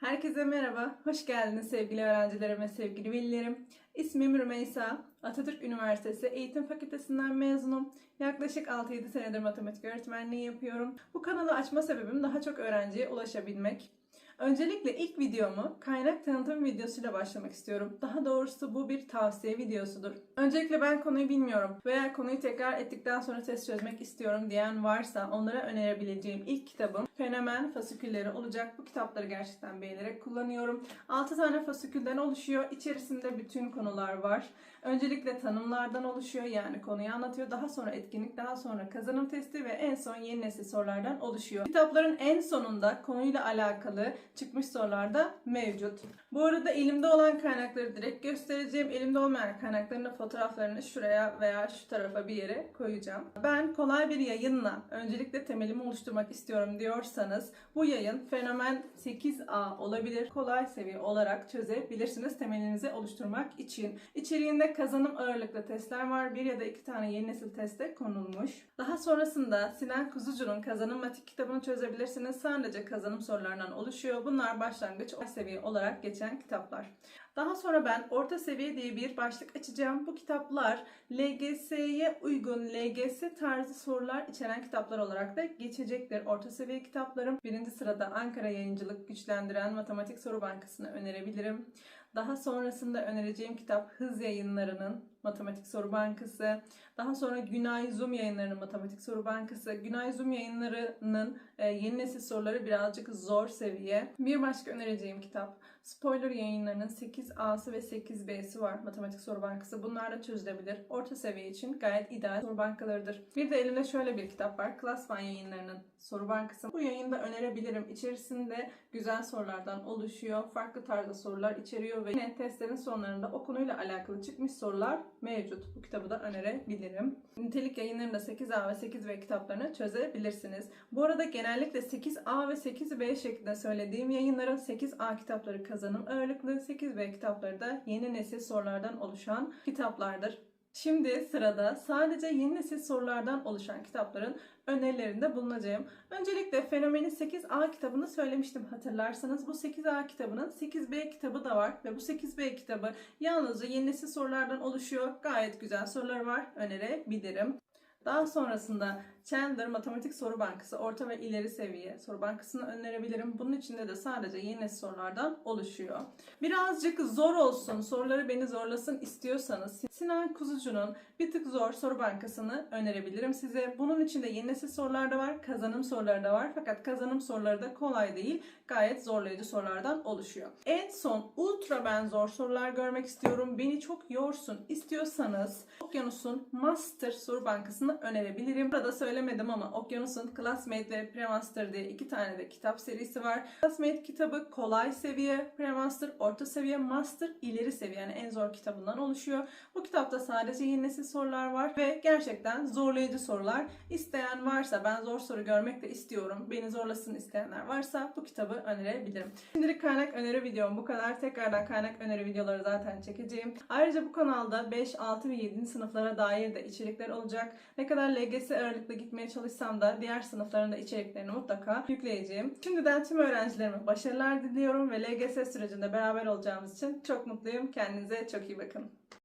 Herkese merhaba, hoş geldiniz sevgili öğrencilerim ve sevgili velilerim. İsmim Rümeysa, Atatürk Üniversitesi Eğitim Fakültesinden mezunum. Yaklaşık 6-7 senedir matematik öğretmenliği yapıyorum. Bu kanalı açma sebebim daha çok öğrenciye ulaşabilmek. Öncelikle ilk videomu kaynak tanıtım videosuyla başlamak istiyorum. Daha doğrusu bu bir tavsiye videosudur. Öncelikle ben konuyu bilmiyorum veya konuyu tekrar ettikten sonra test çözmek istiyorum diyen varsa onlara önerebileceğim ilk kitabım Fenomen Fasikülleri olacak. Bu kitapları gerçekten beğenerek kullanıyorum. 6 tane fasikülden oluşuyor. İçerisinde bütün konular var. Öncelikle tanımlardan oluşuyor yani konuyu anlatıyor. Daha sonra etkinlik, daha sonra kazanım testi ve en son yeni nesil sorulardan oluşuyor. Kitapların en sonunda konuyla alakalı çıkmış sorular da mevcut. Bu arada elimde olan kaynakları direkt göstereceğim. Elimde olmayan kaynakların fotoğraflarını şuraya veya şu tarafa bir yere koyacağım. Ben kolay bir yayınla öncelikle temelimi oluşturmak istiyorum diyorsanız bu yayın Fenomen 8A olabilir. Kolay seviye olarak çözebilirsiniz temelinizi oluşturmak için. İçeriğinde kazanım ağırlıklı testler var. Bir ya da iki tane yeni nesil teste konulmuş. Daha sonrasında Sinan Kuzucu'nun kazanım matik kitabını çözebilirsiniz. Sadece kazanım sorularından oluşuyor. Bunlar başlangıç orta seviye olarak geçen kitaplar. Daha sonra ben orta seviye diye bir başlık açacağım. Bu kitaplar LGS'ye uygun LGS tarzı sorular içeren kitaplar olarak da geçecektir. Orta seviye kitaplarım. Birinci sırada Ankara Yayıncılık Güçlendiren Matematik Soru Bankası'nı önerebilirim. Daha sonrasında önereceğim kitap Hız Yayınları'nın Matematik Soru Bankası. Daha sonra Günay Zoom Yayınları'nın Matematik Soru Bankası. Günay Zoom Yayınları'nın e, yeni nesil soruları birazcık zor seviye. Bir başka önereceğim kitap Spoiler Yayınları'nın 8A'sı ve 8B'si var Matematik Soru Bankası. Bunlar da çözülebilir. Orta seviye için gayet ideal soru bankalarıdır. Bir de elimde şöyle bir kitap var. Klasman Yayınları'nın Soru Bankası. Bu yayını da önerebilirim. İçerisinde güzel sorulardan oluşuyor. Farklı tarzda sorular içeriyor ve yine testlerin sonlarında o konuyla alakalı çıkmış sorular mevcut. Bu kitabı da önerebilirim. Nitelik yayınlarında 8A ve 8B kitaplarını çözebilirsiniz. Bu arada genellikle 8A ve 8B şeklinde söylediğim yayınların 8A kitapları kazanım ağırlıklı, 8B kitapları da yeni nesil sorulardan oluşan kitaplardır. Şimdi sırada sadece yeni nesil sorulardan oluşan kitapların önerilerinde bulunacağım. Öncelikle Fenomeni 8A kitabını söylemiştim hatırlarsanız. Bu 8A kitabının 8B kitabı da var ve bu 8B kitabı yalnızca yeni nesil sorulardan oluşuyor. Gayet güzel soruları var. Önerebilirim. Daha sonrasında Chandler Matematik Soru Bankası orta ve ileri seviye soru bankasını önerebilirim. Bunun içinde de sadece yeni sorulardan oluşuyor. Birazcık zor olsun, soruları beni zorlasın istiyorsanız Sinan Kuzucu'nun bir tık zor soru bankasını önerebilirim size. Bunun içinde yeni nesil sorular da var, kazanım soruları da var. Fakat kazanım soruları da kolay değil, gayet zorlayıcı sorulardan oluşuyor. En son ultra ben zor sorular görmek istiyorum. Beni çok yorsun istiyorsanız Okyanus'un Master Soru Bankasını önerebilirim. Burada söylemedim ama Okyanus'un Classmate ve Premaster diye iki tane de kitap serisi var. Classmate kitabı kolay seviye, Premaster orta seviye, Master ileri seviye yani en zor kitabından oluşuyor. Bu kitapta sadece yeni nesil sorular var ve gerçekten zorlayıcı sorular. İsteyen varsa ben zor soru görmek de istiyorum. Beni zorlasın isteyenler varsa bu kitabı önerebilirim. Şimdilik kaynak öneri videom bu kadar. Tekrardan kaynak öneri videoları zaten çekeceğim. Ayrıca bu kanalda 5, 6 ve 7. sınıflara dair de içerikler olacak. Ne kadar LGS ağırlıklı gitmeye çalışsam da diğer sınıfların da içeriklerini mutlaka yükleyeceğim. Şimdiden tüm öğrencilerime başarılar diliyorum ve LGS sürecinde beraber olacağımız için çok mutluyum. Kendinize çok iyi bakın.